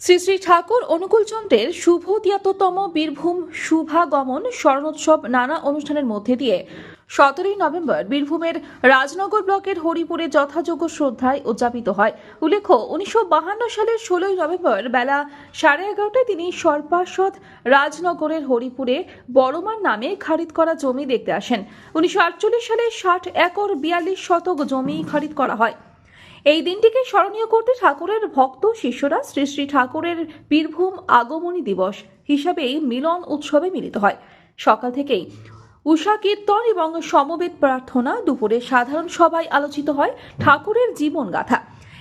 শ্রী শ্রী ঠাকুর অনুকূলচন্দ্রের শুভ তিয়াত্তরতম বীরভূম শুভাগমন স্মরণোৎসব নানা অনুষ্ঠানের মধ্যে দিয়ে সতেরোই নভেম্বর বীরভূমের রাজনগর ব্লকের হরিপুরে যথাযোগ্য শ্রদ্ধায় উদযাপিত হয়। উল্লেখ্য, উনিশশো সালের ষোলোই নভেম্বর বেলা সাড়ে এগারোটায় তিনি সর্পাসদ রাজনগরের হরিপুরে বড়মার নামে খারিদ করা জমি দেখতে আসেন। উনিশশো আটচল্লিশ সালে ষাট একর বিয়াল্লিশ শতক জমি খারিদ করা হয়। এই দিনটিকে স্মরণীয় করতে ঠাকুরের ভক্ত শিষ্যরা শ্রী শ্রী ঠাকুরের বীরভূম আগমনী দিবস হিসাবেই মিলন উৎসবে মিলিত হয়। সকাল থেকেই উষা কীর্তন এবং সমবেত প্রার্থনা দুপুরে সাধারণ সভায় আলোচিত হয় ঠাকুরের জীবন গাথা।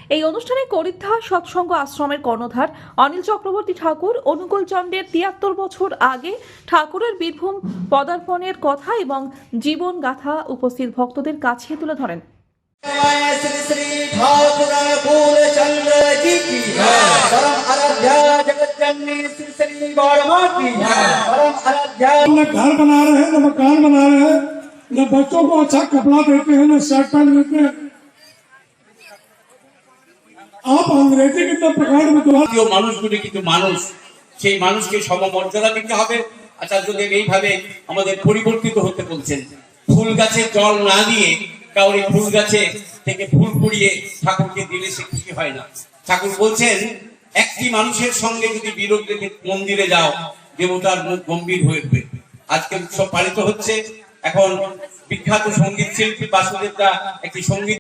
এই অনুষ্ঠানে করিদ্ধা সৎসঙ্গ আশ্রমের কর্ণধার অনিল চক্রবর্তী ঠাকুর, অনুকূল চন্দ্রের তিয়াত্তর বছর আগে ঠাকুরের বীরভূম পদার্পণের কথা এবং জীবন গাথা উপস্থিত ভক্তদের কাছে তুলে ধরেন। श्री श्री ठाकुर फूल चंद्र जी की परम आराध्या जगत जननी श्री श्री गौरमा की परम आराध्या हम न घर बना रहे हैं न मकान बना रहे हैं न बच्चों को अच्छा कपड़ा देते हैं न शर्ट पैंट देते हैं आप अंग्रेजी की तो पकड़ में दुआ জাতীয় মানুষগুলি কিন্তু মানুষ সেই মানুষকে সমমর্যাদা দিতে হবে আচার্যদেব এইভাবে আমাদের পরিবর্তিত হতে বলছেন ফুল গাছে জল না দিয়ে কাউরি ফুল গাছে, থেকে ফুল কুড়িয়ে ঠাকুরকে দিলে সে খুশি হয় না। ঠাকুর বলছেন, একটি মানুষের সঙ্গে যদি বিরোধ রেখে মন্দিরে যাও, দেবতার মুখ গম্ভীর হয়ে উঠবে। আজকে উৎসব পালিত হচ্ছে, এখন বিখ্যাত সংগীত শিল্পী বাসুদেব দা একটি সংগীত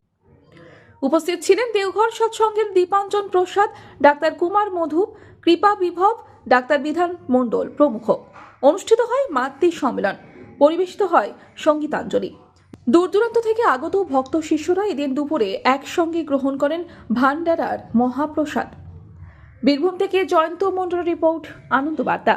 উপস্থিত ছিলেন দেওঘর সৎসঙ্গের দীপাঞ্জন প্রসাদ, ডাক্তার কুমার মধু, কৃপা বিভব, ডাক্তার বিধান মণ্ডল প্রমুখ। অনুষ্ঠিত হয় মাতৃ সম্মেলন পরিবেশিত হয় সঙ্গীতাঞ্জলি। দূর দূরান্ত থেকে আগত ভক্ত শিষ্যরা এদিন দুপুরে একসঙ্গে গ্রহণ করেন ভান্ডারার মহাপ্রসাদ। বীরভূম থেকে জয়ন্ত মন্ডল রিপোর্ট আনন্দ বার্তা